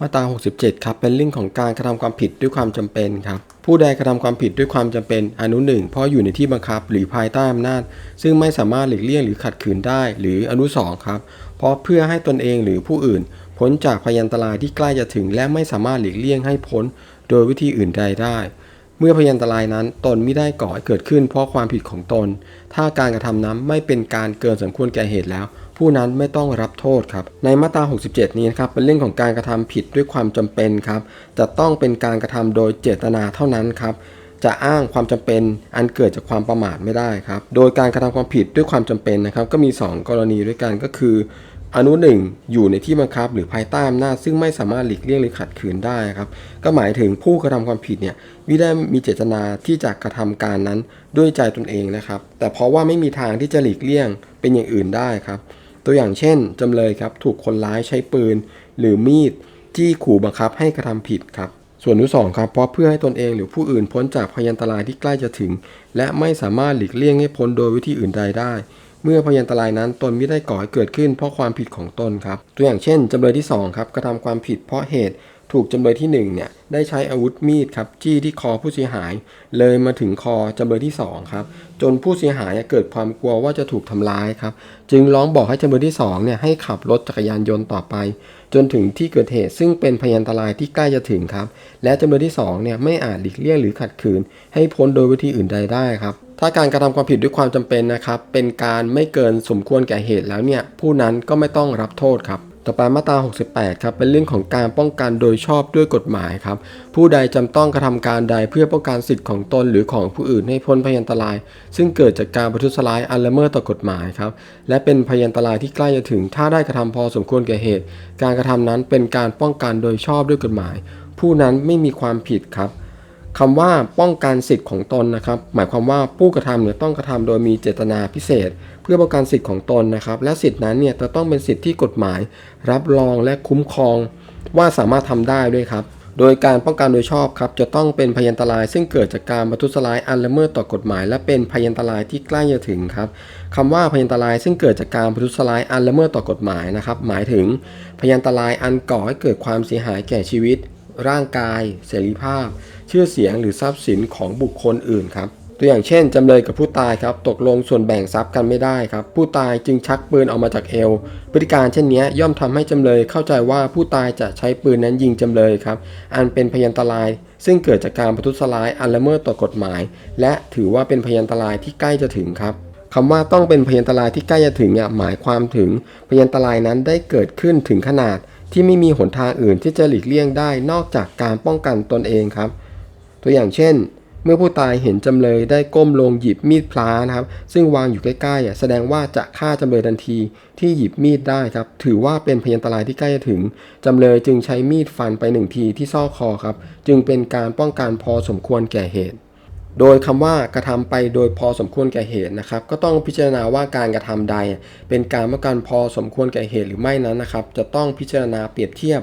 มาตรา 67 ครับเป็นเรื่องของการกระทำความผิดด้วยความจำเป็นครับผู้ใดกระทำความผิดด้วยความจำเป็นอนุหนึ่งเพราะอยู่ในที่บังคับหรือภายใต้อำนาจ ซึ่งไม่สามารถหลีกเลี่ยงหรือขัดขืนได้ หรืออนุสองครับ เพราะเพื่อให้ตนเองหรือผู้อื่น พ้นจากพยันตรายที่ใกล้จะถึง และไม่สามารถหลีกเลี่ยงให้พ้น โดยวิธีอื่นใดได้ เมื่อพยันตรายนั้นตนไม่ได้ก่อให้เกิดขึ้น เพราะความผิดของตน ถ้าการกระทำนั้นไม่เป็นการเกินสมควรแก่เหตุแล้ว ผู้นั้นไม่ต้องรับโทษครับ ในมาตรา 67 นี้นะครับเป็นเรื่องของการกระทำผิดด้วยความจำเป็นครับ จะต้องเป็นการกระทำโดยเจตนาเท่านั้นครับ จะอ้างความจำเป็นอันเกิดจากความประมาทไม่ได้ครับ โดยการกระทำความผิดด้วยความจำเป็นนะครับ ก็มี 2 กรณีด้วยกันก็คือ อนุหนึ่งอยู่ในที่บังคับ หรือภายใต้อำนาจซึ่งไม่สามารถหลีกเลี่ยงหรือขัดขืนได้ครับ ก็หมายถึงผู้กระทำความผิดเนี่ยไม่ได้มีเจตนาที่จะกระทำการนั้นด้วยใจตนเองนะครับ แต่เพราะว่าไม่มีทางที่จะหลีกเลี่ยงเป็นอย่างอื่นได้ครับ ตัวอย่างเช่น จำเลยครับถูกคนร้ายใช้ปืน หรือมีดจี้ขู่บังคับให้กระทำผิดครับ ส่วนที่สองครับเพราะเพื่อให้ตนเองหรือผู้อื่นพ้นจากพยันตรายที่ใกล้จะถึง และไม่สามารถหลีกเลี่ยงให้พ้นโดยวิธีอื่นใดได้ เมื่อพยันตรายนั้นตนไม่ได้ก่อให้เกิดขึ้นเพราะความผิดของตนครับ ตัวอย่างเช่น จำเลยที่สองครับกระทำความผิดเพราะเหตุ ถูกจำเลยที่หนึ่งเนี่ยได้ใช้อาวุธมีดครับจี้ที่คอผู้เสียหาย เลยมาถึงคอจำเลยที่สองครับจนผู้เสียหายเกิดความกลัวว่าจะถูกทำร้ายครับจึงร้องบอกให้จำเลยที่สองเนี่ยให้ขับรถจักรยานยนต์ต่อไป จนถึงที่เกิดเหตุซึ่งเป็นพยันตรายที่ใกล้จะถึงครับและจำเลยที่2เนี่ยไม่อาจหลีกเลี่ยงหรือขัดขืน ให้พ้นโดยวิธีอื่นใดได้ครับถ้าการกระทำความผิดด้วยความจำเป็นนะครับเป็นการไม่เกินสมควรแก่เหตุแล้วเนี่ยผู้นั้นก็ไม่ต้องรับโทษครับ ต่อไปมาตรา 68 ครับ เป็นเรื่องของการป้องกันโดยชอบด้วยกฎหมายครับ ผู้ใดจำต้องกระทำการใดเพื่อป้องกันสิทธิ์ของตนหรือของผู้อื่นให้พ้นพยันตราย ซึ่งเกิดจากการประทุษร้ายอันละเมิดต่อกฎหมายครับ และเป็นพยันตรายที่ใกล้จะถึง ถ้าได้กระทำพอสมควรแก่เหตุ การกระทำนั้นเป็นการป้องกันโดยชอบด้วยกฎหมาย ผู้นั้นไม่มีความผิดครับ คำว่าป้องกันสิทธิ์ของตนนะครับ หมายความว่าผู้กระทำเนี่ยต้องกระทำโดยมีเจตนาพิเศษ เพื่อป้องกันสิทธิ์ของตนนะครับ และสิทธินั้นเนี่ยจะต้องเป็นสิทธิที่กฎหมาย รับรองและคุ้มครอง ว่าสามารถทำได้ด้วยครับ โดยการป้องกันโดยชอบครับ จะต้องเป็นพยันตราย ซึ่งเกิดจากการประทุษร้ายอันละเมิดต่อกฎหมาย และเป็นพยันตรายที่ใกล้จะถึงครับคำว่าพยันตรายซึ่งเกิดจากการประทุษร้ายอันละเมิดต่อกฎหมายนะครับ หมายถึง พยันตรายอันก่อให้เกิดความเสียหายแก่ชีวิต ร่างกาย เสรีภาพ ชื่อเสียงหรือทรัพย์สินของบุคคลอื่นครับตัวอย่างเช่น จำเลยกับผู้ตายครับตกลงส่วนแบ่งทรัพย์กันไม่ได้ครับผู้ตายจึงชักปืนออกมาจากเอว พฤติการเช่นนี้ย่อมทำให้จำเลยเข้าใจว่าผู้ตายจะใช้ปืนนั้นยิงจำเลยครับอันเป็นพยันตราย ซึ่งเกิดจากการประทุษร้ายอันละเมิดต่อกฎหมาย และถือว่าเป็นพยันตรายที่ใกล้จะถึงครับคำว่าต้องเป็นพยันตรายที่ใกล้จะถึงเนี่ยหมายความถึงพยันตรายนั้นได้เกิดขึ้นถึงขนาดที่ไม่มีหนทางอื่นที่จะหลีกเลี่ยงได้นอกจากการป้องกันตนเองครับ ตัวอย่างเช่น เมื่อผู้ตายเห็นจำเลยได้ก้มลงหยิบมีดพลานะครับซึ่งวางอยู่ใกล้ๆอะแสดงว่าจะฆ่าจำเลยทันทีที่หยิบมีดได้ครับถือว่าเป็นพยันตรายที่ใกล้จะถึงจำเลยจึงใช้มีดฟันไปหนึ่งทีที่ซอกคอครับจึงเป็นการป้องกันพอสมควรแก่เหตุโดยคำว่ากระทำไปโดยพอสมควรแก่เหตุนะครับ ก็ต้องพิจารณาว่าการกระทำใด เป็นการป้องกันพอสมควรแก่เหตุหรือไม่นั้นนะครับ จะต้องพิจารณาเปรียบเทียบ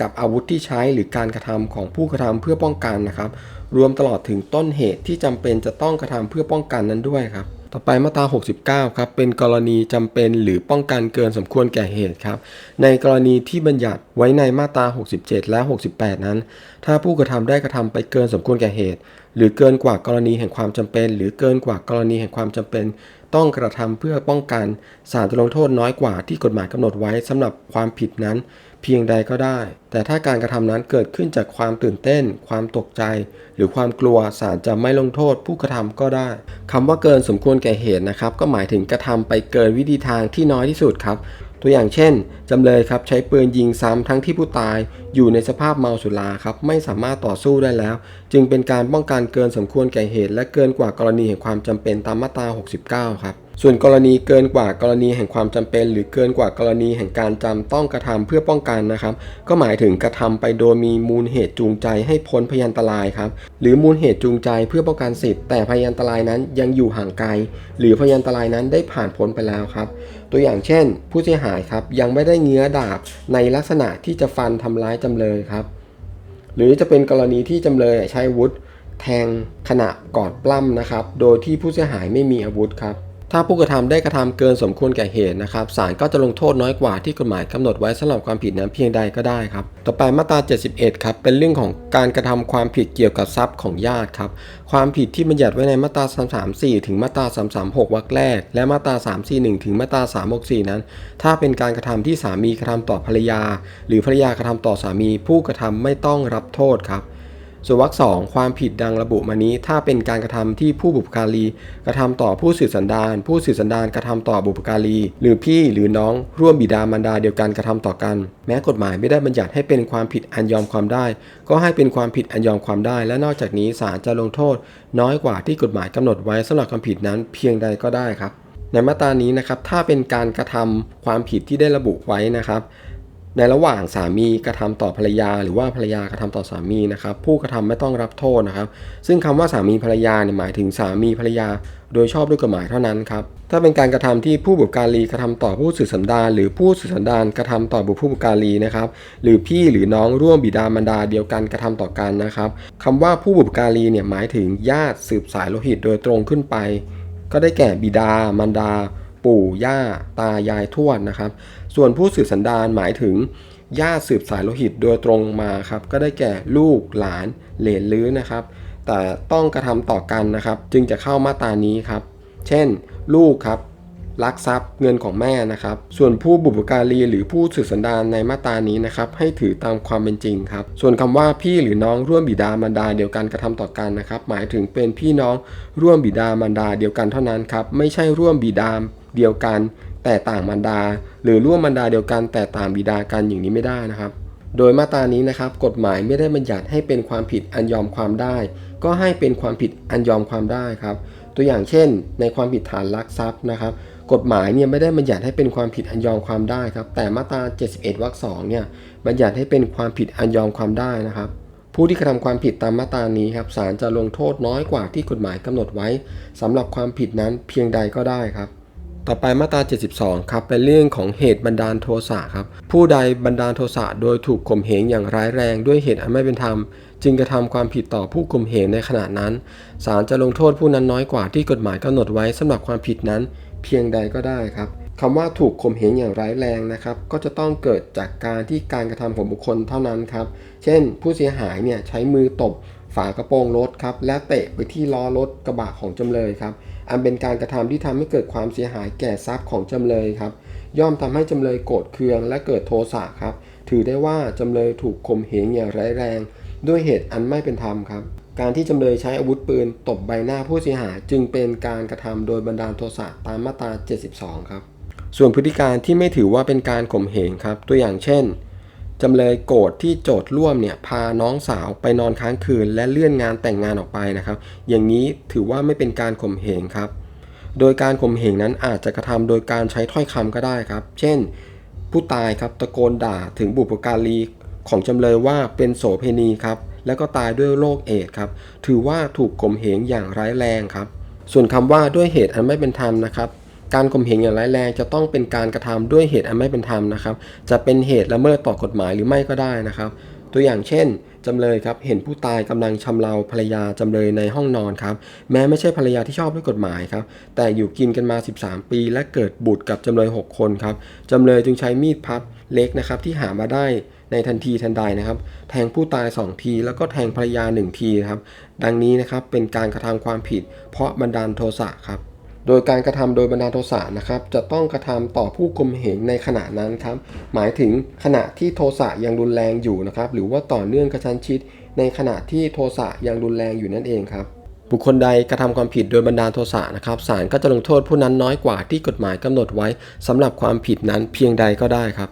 กับอาวุธที่ใช้หรือการกระทำของผู้กระทำเพื่อป้องกันนะครับ รวมตลอดถึงต้นเหตุที่จำเป็นจะต้องกระทำเพื่อป้องกันนั้นด้วยครับ ต่อไปมาตรา69 ครับ เป็นกรณีจำเป็นหรือป้องกันเกินสมควรแก่เหตุครับ ในกรณีที่บัญญัติไว้ในมาตรา 67 และ 68 นั้น ถ้าผู้กระทำได้กระทำไปเกินสมควรแก่เหตุ หรือเกินกว่ากรณีแห่งความจำเป็น หรือเกินกว่ากรณีแห่งความจำเป็น ต้องกระทำเพื่อป้องกันศาลจะลงโทษน้อยกว่าที่กฎหมายกำหนดไว้สำหรับความผิดนั้น เพียงใดก็ได้ แต่ถ้าการกระทำนั้นเกิดขึ้นจากความตื่นเต้น ความตกใจ หรือความกลัวศาลจะไม่ลงโทษผู้กระทำก็ได้คำว่าเกินสมควรแก่เหตุนะครับ ก็หมายถึงกระทำไปเกินวิธีทางที่น้อยที่สุดครับ ตัวอย่างเช่น จำเลยครับใช้ปืนยิงซ้ำทั้งที่ผู้ตาย อยู่ในสภาพเมาสุราครับไม่สามารถต่อสู้ได้แล้ว จึงเป็นการป้องกันเกินสมควรแก่เหตุ และเกินกว่ากรณีแห่งความจำเป็นตามมาตรา 69 ครับส่วนกรณีเกินกว่ากรณีแห่งความจำเป็น หรือเกินกว่ากรณีแห่งการจำต้องกระทำเพื่อป้องกันนะครับ ก็หมายถึงกระทำไปโดยมีมูลเหตุจูงใจให้พ้นพยันตรายครับ หรือมูลเหตุจูงใจเพื่อป้องกันสิทธิ์แต่พยันตรายนั้นยังอยู่ห่างไกล หรือพยันตรายนั้นได้ผ่านพ้นไปแล้วครับ ตัวอย่างเช่น ผู้เสียหายครับยังไม่ได้เงื้อดาบในลักษณะที่จะฟันทำร้ายจำเลยครับ หรือจะเป็นกรณีที่จำเลยใช้อาวุธแทงขณะกอดปล้ำนะครับ โดยที่ผู้เสียหายไม่มีอาวุธครับ ถ้าผู้กระทำได้กระทำเกินสมควรแก่เหตุนะครับศาลก็จะลงโทษน้อยกว่าที่กฎหมายกำหนดไว้สำหรับความผิดนั้นเพียงใดก็ได้ครับ ต่อไปมาตรา 71 ครับเป็นเรื่องของการกระทำความผิดเกี่ยวกับทรัพย์ของญาติครับ ความผิดที่บัญญัติไว้ในมาตรา 334 ถึงมาตรา 336 วรรคแรก และมาตรา 341 ถึงมาตรา 364 นั้น ถ้าเป็นการกระทำที่สามีกระทำต่อภรรยา หรือภรรยากระทำต่อสามี ผู้กระทำไม่ต้องรับโทษครับ ส่วนวรรคสองความผิดดังระบุมานี้ ถ้าเป็นการกระทำที่ผู้บุพการีกระทำต่อผู้สืบสันดาน ผู้สืบสันดานกระทำต่อบุพการี หรือพี่หรือน้องร่วมบิดามารดาเดียวกันกระทำต่อกัน แม้กฎหมายไม่ได้บัญญัติให้เป็นความผิดอันยอมความได้ ก็ให้เป็นความผิดอันยอมความได้ และนอกจากนี้ศาลจะลงโทษ น้อยกว่าที่กฎหมายกำหนดไว้สำหรับความผิดนั้นเพียงใดก็ได้ครับในมาตรานี้นะครับถ้าเป็นการกระทำความผิดที่ได้ระบุไว้นะครับ ในระหว่างสามีกระทำต่อภรรยา หรือว่าภรรยากระทำต่อสามีนะครับ ผู้กระทำไม่ต้องรับโทษนะครับ ซึ่งคำว่าสามีภรรยาเนี่ยหมายถึงสามีภรรยา โดยชอบด้วยกฎหมายเท่านั้นครับถ้าเป็นการกระทำที่ผู้บุการีกระทำต่อผู้สืบสันดานหรือผู้สืบสันดานกระทำต่อบุผู้บุการีนะครับ หรือพี่หรือน้องร่วมบิดามารดาเดียวกันกระทำต่อกันนะครับคำว่าผู้บุการีเนี่ยหมายถึงญาติสืบสายโลหิตโดยตรงขึ้นไป ก็ได้แก่บิดามารดา ปู่ย่าตายายทวดนะครับ ส่วนผู้สืบสันดานหมายถึงญาติสืบสายโลหิตโดยตรงมาครับ ก็ได้แก่ลูกหลานเหลนลื้อนะครับ แต่ต้องกระทำต่อกันนะครับ จึงจะเข้ามาตรานี้ครับ เช่น ลูกครับ ลักทรัพย์เงินของแม่นะครับ ส่วนผู้บุพการีหรือผู้สืบสันดานในมาตรานี้นะครับให้ถือตามความเป็นจริงครับ ส่วนคำว่าพี่หรือน้องร่วมบิดามารดาเดียวกันกระทำต่อกันนะครับ หมายถึงเป็นพี่น้องร่วมบิดามารดาเดียวกันเท่านั้นครับ ไม่ใช่ร่วมบิดามเดียวกัน แต่ต่างมารดา หรือร่วมมารดาเดียวกัน แต่ต่างบิดากันอย่างนี้ไม่ได้นะครับ โดยมาตรานี้นะครับ กฎหมายไม่ได้บัญญัติให้เป็นความผิดอันยอมความได้ ก็ให้เป็นความผิดอันยอมความได้ครับ ตัวอย่างเช่น ในความผิดฐานลักทรัพย์นะครับ กฎหมายเนี่ยไม่ได้บัญญัติให้เป็นความผิดอันยอมความได้ครับ แต่มาตรา 71วรรคสองเนี่ยบัญญัติให้เป็นความผิดอันยอมความได้นะครับ ผู้ที่กระทำความผิดตามมาตรานี้ครับศาลจะลงโทษน้อยกว่าที่กฎหมายกำหนดไว้สำหรับความผิดนั้นเพียงใดก็ได้ครับต่อไปมาตรา 72 ครับ เป็นเรื่องของเหตุบันดาลโทสะครับ ผู้ใดบันดาลโทสะโดยถูกข่มเหงอย่างร้ายแรงด้วยเหตุอันไม่เป็นธรรม จึงกระทำความผิดต่อผู้ข่มเหงในขณะนั้น ศาลจะลงโทษผู้นั้นน้อยกว่าที่กฎหมายกำหนดไว้สำหรับความผิดนั้น เพียงใดก็ได้ครับคำว่าถูกข่มเหงอย่างร้ายแรงนะครับ ก็จะต้องเกิดจากการที่การกระทำของบุคคลเท่านั้นครับ เช่น ผู้เสียหายเนี่ยใช้มือตบฝากระโปรงรถครับและเตะไปที่ล้อรถกระบะของจำเลยครับอันเป็นการกระทำที่ทำให้เกิดความเสียหายแก่ทรัพย์ของจำเลยครับ ย่อมทำให้จำเลยโกรธเคืองและเกิดโทสะครับ ถือได้ว่าจำเลยถูกข่มเหงอย่างร้ายแรง ด้วยเหตุอันไม่เป็นธรรมครับ การที่จำเลยใช้อาวุธปืนตบใบหน้าผู้เสียหายจึงเป็นการกระทำโดยบันดาลโทสะตามมาตรา 72 ครับ ส่วนพฤติการที่ไม่ถือว่าเป็นการข่มเหงครับ ตัวอย่างเช่นจำเลยโกรธที่โจทย์ร่วมเนี่ยพาน้องสาวไปนอนค้างคืน และเลื่อนงานแต่งงานออกไปนะครับ อย่างนี้ถือว่าไม่เป็นการข่มเหงครับ โดยการข่มเหงนั้นอาจจะกระทำโดยการใช้ถ้อยคำก็ได้ครับ เช่น ผู้ตายครับตะโกนด่าถึงบุพการีของจำเลยว่าเป็นโสเพณีครับ แล้วก็ตายด้วยโรคเอดครับ ถือว่าถูกข่มเหงอย่างร้ายแรงครับ ส่วนคำว่าด้วยเหตุอันไม่เป็นธรรมนะครับ การข่มเหงอย่างร้ายแรงจะต้องเป็นการกระทำด้วยเหตุอันไม่เป็นธรรมนะครับ จะเป็นเหตุละเมิดต่อกฎหมายหรือไม่ก็ได้นะครับ ตัวอย่างเช่นจำเลยครับเห็นผู้ตายกำลังชำเราภรรยาจำเลยในห้องนอนครับแม้ไม่ใช่ภรรยาที่ชอบด้วยกฎหมายครับแต่อยู่กินกันมา 13 ปี และเกิดบุตรกับจำเลย 6 คนครับจำเลยจึงใช้มีดพับเล็กนะครับที่หามาได้ ในทันทีทันใดนะครับ แทงผู้ตาย 2 ที แล้วก็แทงภรรยา 1 ทีครับ ดังนี้นะครับเป็นการกระทำความผิด เพราะบันดาลโทสะครับ โดยการกระทำโดยบันดาลโทสะนะครับ จะต้องกระทำต่อผู้ข่มเหงในขณะนั้นครับ หมายถึงขณะที่โทสะยังรุนแรงอยู่นะครับ หรือว่าต่อเนื่องกระชั้นชิด ในขณะที่โทสะยังรุนแรงอยู่นั่นเองครับบุคคลใดกระทำความผิดโดยบันดาลโทสะนะครับศาลก็จะลงโทษผู้นั้นน้อยกว่าที่กฎหมายกำหนดไว้สำหรับความผิดนั้นเพียงใดก็ได้ครับ